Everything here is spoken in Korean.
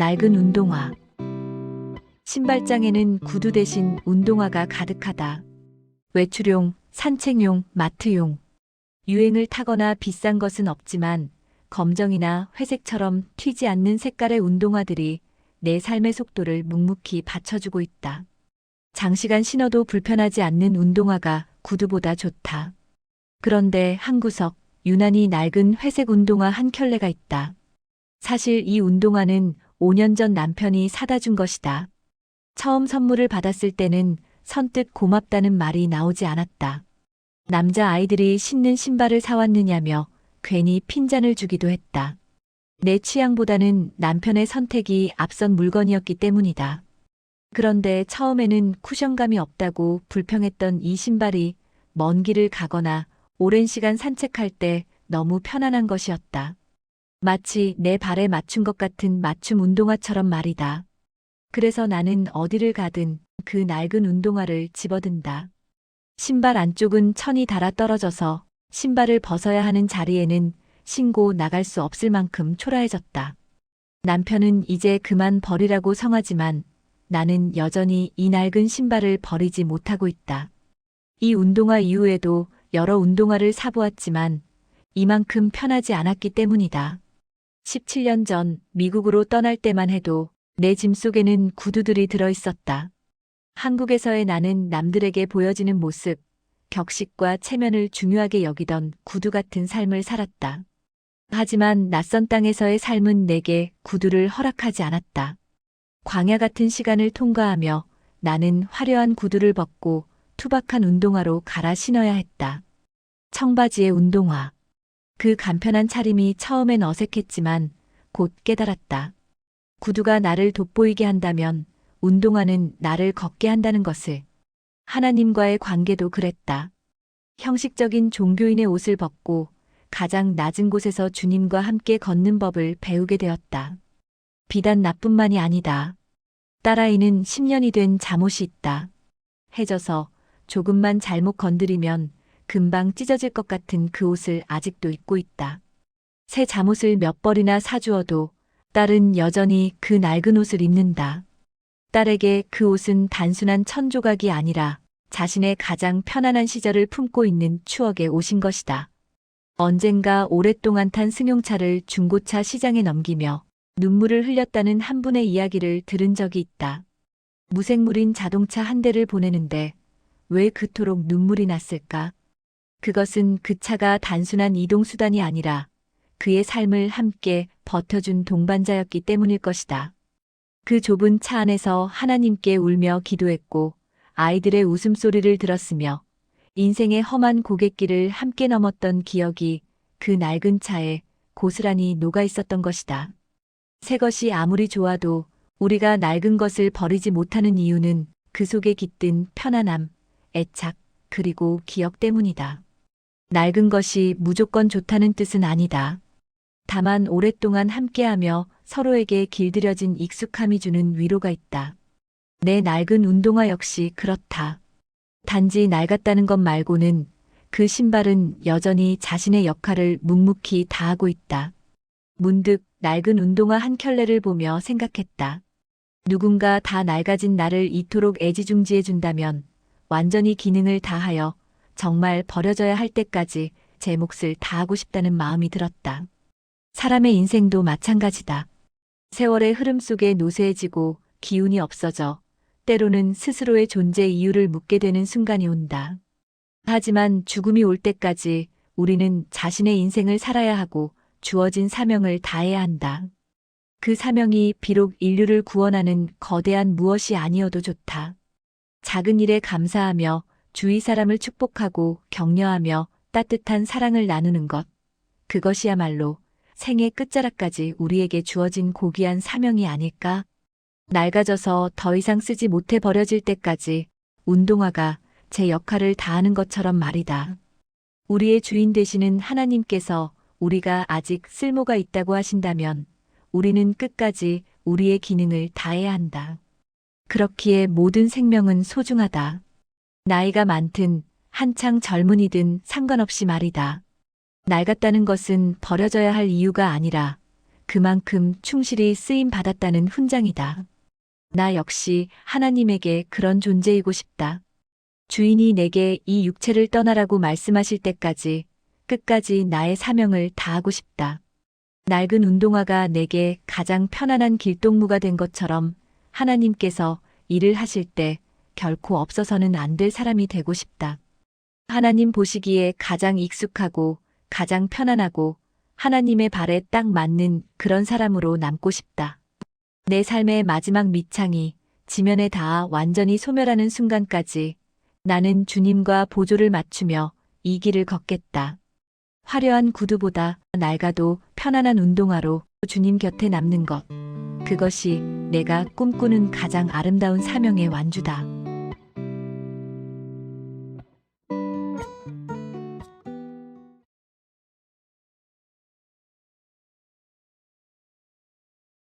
낡은 운동화. 신발장에는 구두 대신 운동화가 가득하다. 외출용, 산책용, 마트용. 유행을 타거나 비싼 것은 없지만 검정이나 회색처럼 튀지 않는 색깔의 운동화들이 내 삶의 속도를 묵묵히 받쳐주고 있다. 장시간 신어도 불편하지 않는 운동화가 구두보다 좋다. 그런데 한 구석 유난히 낡은 회색 운동화 한 켤레가 있다. 사실 이 운동화는 5년 전 남편이 사다 준 것이다. 처음 선물을 받았을 때는 선뜻 고맙다는 말이 나오지 않았다. 남자 아이들이 신는 신발을 사왔느냐며 괜히 핀잔을 주기도 했다. 내 취향보다는 남편의 선택이 앞선 물건이었기 때문이다. 그런데 처음에는 쿠션감이 없다고 불평했던 이 신발이 먼 길을 가거나 오랜 시간 산책할 때 너무 편안한 것이었다. 마치 내 발에 맞춘 것 같은 맞춤 운동화처럼 말이다. 그래서 나는 어디를 가든 그 낡은 운동화를 집어든다. 신발 안쪽은 천이 닳아 떨어져서 신발을 벗어야 하는 자리에는 신고 나갈 수 없을 만큼 초라해졌다. 남편은 이제 그만 버리라고 성하지만 나는 여전히 이 낡은 신발을 버리지 못하고 있다. 이 운동화 이후에도 여러 운동화를 사보았지만 이만큼 편하지 않았기 때문이다. 17년 전 미국으로 떠날 때만 해도 내 짐 속에는 구두들이 들어 있었다. 한국에서의 나는 남들에게 보여지는 모습, 격식과 체면을 중요하게 여기던 구두 같은 삶을 살았다. 하지만 낯선 땅에서의 삶은 내게 구두를 허락하지 않았다. 광야 같은 시간을 통과하며 나는 화려한 구두를 벗고 투박한 운동화로 갈아 신어야 했다. 청바지의 운동화. 그 간편한 차림이 처음엔 어색했지만 곧 깨달았다. 구두가 나를 돋보이게 한다면 운동화는 나를 걷게 한다는 것을. 하나님과의 관계도 그랬다. 형식적인 종교인의 옷을 벗고 가장 낮은 곳에서 주님과 함께 걷는 법을 배우게 되었다. 비단 나뿐만이 아니다. 딸아이는 10년이 된 잠옷이 있다. 해져서 조금만 잘못 건드리면 금방 찢어질 것 같은 그 옷을 아직도 입고 있다. 새 잠옷을 몇 벌이나 사주어도 딸은 여전히 그 낡은 옷을 입는다. 딸에게 그 옷은 단순한 천 조각이 아니라 자신의 가장 편안한 시절을 품고 있는 추억의 옷인 것이다. 언젠가 오랫동안 탄 승용차를 중고차 시장에 넘기며 눈물을 흘렸다는 한 분의 이야기를 들은 적이 있다. 무색물인 자동차 한 대를 보내는데 왜 그토록 눈물이 났을까? 그것은 그 차가 단순한 이동수단이 아니라 그의 삶을 함께 버텨준 동반자였기 때문일 것이다. 그 좁은 차 안에서 하나님께 울며 기도했고 아이들의 웃음소리를 들었으며 인생의 험한 고갯길을 함께 넘었던 기억이 그 낡은 차에 고스란히 녹아 있었던 것이다. 새 것이 아무리 좋아도 우리가 낡은 것을 버리지 못하는 이유는 그 속에 깃든 편안함, 애착, 그리고 기억 때문이다. 낡은 것이 무조건 좋다는 뜻은 아니다. 다만 오랫동안 함께하며 서로에게 길들여진 익숙함이 주는 위로가 있다. 내 낡은 운동화 역시 그렇다. 단지 낡았다는 것 말고는 그 신발은 여전히 자신의 역할을 묵묵히 다하고 있다. 문득 낡은 운동화 한 켤레를 보며 생각했다. 누군가 다 낡아진 나를 이토록 애지중지해 준다면 완전히 기능을 다하여 정말 버려져야 할 때까지 제 몫을 다하고 싶다는 마음이 들었다. 사람의 인생도 마찬가지다. 세월의 흐름 속에 노쇠해지고 기운이 없어져 때로는 스스로의 존재 이유를 묻게 되는 순간이 온다. 하지만 죽음이 올 때까지 우리는 자신의 인생을 살아야 하고 주어진 사명을 다해야 한다. 그 사명이 비록 인류를 구원하는 거대한 무엇이 아니어도 좋다. 작은 일에 감사하며 주위 사람을 축복하고 격려하며 따뜻한 사랑을 나누는 것. 그것이야말로 생의 끝자락까지 우리에게 주어진 고귀한 사명이 아닐까? 낡아져서 더 이상 쓰지 못해 버려질 때까지 운동화가 제 역할을 다하는 것처럼 말이다. 우리의 주인 되시는 하나님께서 우리가 아직 쓸모가 있다고 하신다면 우리는 끝까지 우리의 기능을 다해야 한다. 그렇기에 모든 생명은 소중하다. 나이가 많든 한창 젊은이든 상관없이 말이다. 낡았다는 것은 버려져야 할 이유가 아니라 그만큼 충실히 쓰임 받았다는 훈장이다. 나 역시 하나님에게 그런 존재이고 싶다. 주인이 내게 이 육체를 떠나라고 말씀하실 때까지 끝까지 나의 사명을 다하고 싶다. 낡은 운동화가 내게 가장 편안한 길동무가 된 것처럼 하나님께서 일을 하실 때 결코 없어서는 안 될 사람이 되고 싶다. 하나님 보시기에 가장 익숙하고 가장 편안하고 하나님의 발에 딱 맞는 그런 사람으로 남고 싶다. 내 삶의 마지막 밑창이 지면에 닿아 완전히 소멸하는 순간까지 나는 주님과 보조를 맞추며 이 길을 걷겠다. 화려한 구두보다 낡아도 편안한 운동화로 주님 곁에 남는 것. 그것이 내가 꿈꾸는 가장 아름다운 사명의 완주다.